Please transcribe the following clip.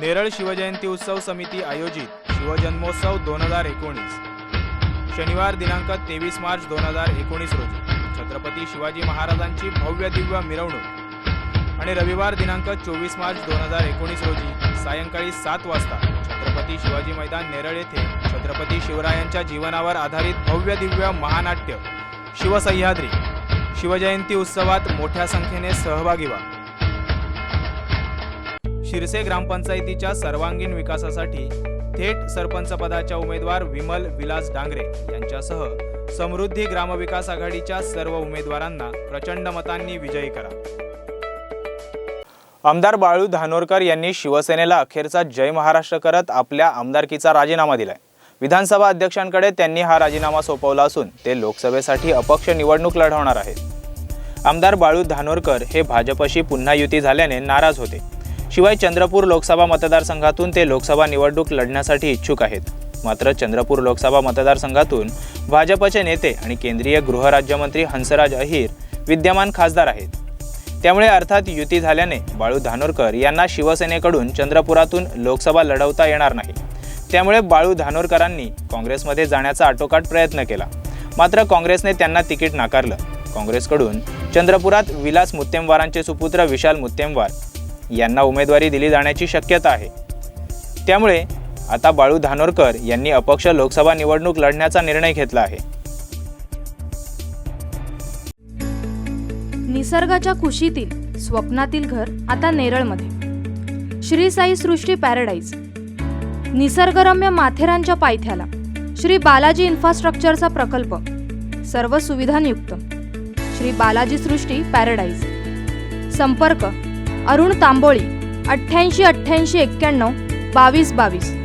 नेरळ शिवजयंती उत्सव समिती आयोजित शिवजन्मोत्सव दोन हजार एकोणीस. शनिवार दिनांक तेवीस मार्च दोन हजार एकोणीस रोजी. छत्रपती शिवाजी महाराजांची भव्य दिव्य मिरवणूक. आणि रविवार दिनांक चोवीस मार्च दोन हजार एकोणीस रोजी सायंकाळी सात वाजता छत्रपती शिवाजी मैदान नेरळ येथे छत्रपती शिवरायांच्या जीवनावर आधारित भव्य दिव्य महानाट्य शिवसह्याद्री. शिवजयंती उत्सवात मोठ्या संख्येने सहभागी व्हा. शिरसे ग्रामपंचायतीच्या सर्वांगीण विकासासाठी थेट सरपंचपदाच्या उमेदवार विमल विलास डांगरे यांच्यासह समृद्धी ग्रामविकास आघाडीच्या सर्व उमेदवारांना प्रचंड मतांनी विजयी करा. आमदार बाळू धानोरकर यांनी शिवसेनेला अखेरचा जय महाराष्ट्र करत आपल्या आमदारकीचा राजीनामा दिलाय. विधानसभा अध्यक्षांकडे त्यांनी हा राजीनामा सोपवला असून ते लोकसभेसाठी अपक्ष निवडणूक लढवणार आहेत. आमदार बाळू धानोरकर हे भाजपशी पुन्हा युती झाल्याने नाराज होते. शिवाय चंद्रपूर लोकसभा मतदारसंघातून ते लोकसभा निवडणूक लढण्यासाठी इच्छुक आहेत. मात्र चंद्रपूर लोकसभा मतदारसंघातून भाजपचे नेते आणि केंद्रीय गृहराज्यमंत्री हंसराज अहिर विद्यमान खासदार आहेत. त्यामुळे अर्थात युती झाल्याने बाळू धानोरकर यांना शिवसेनेकडून चंद्रपुरातून लोकसभा लढवता येणार नाही. त्यामुळे बाळू धानोरकरांनी काँग्रेसमध्ये जाण्याचा आटोकाट प्रयत्न केला. मात्र काँग्रेसने त्यांना तिकीट नाकारलं. काँग्रेसकडून चंद्रपुरात विलास मुत्तेमवारांचे सुपुत्र विशाल मुत्तेमवार यांना उमेदवारी दिली जाण्याची शक्यता आहे. त्यामुळे आता बाळू धानोरकर यांनी अपक्ष लोकसभा निवडणूक लढण्याचा निर्णय घेतला आहे. निसर्गाच्या कुशीतील स्वप्नातील घर आता नेरळमध्ये. श्री साई सृष्टी पॅराडाईज. निसर्गरम्य माथेरानच्या पायथ्याला श्री बालाजी इन्फ्रास्ट्रक्चरचा प्रकल्प. सर्व सुविधांयुक्त श्री बालाजी सृष्टी पॅराडाईज. संपर्क अरुण तांबोळी अठ्ठ्याऐंशी अठ्ठ्याऐंशी एक्क्याण्णव बावीस बावीस.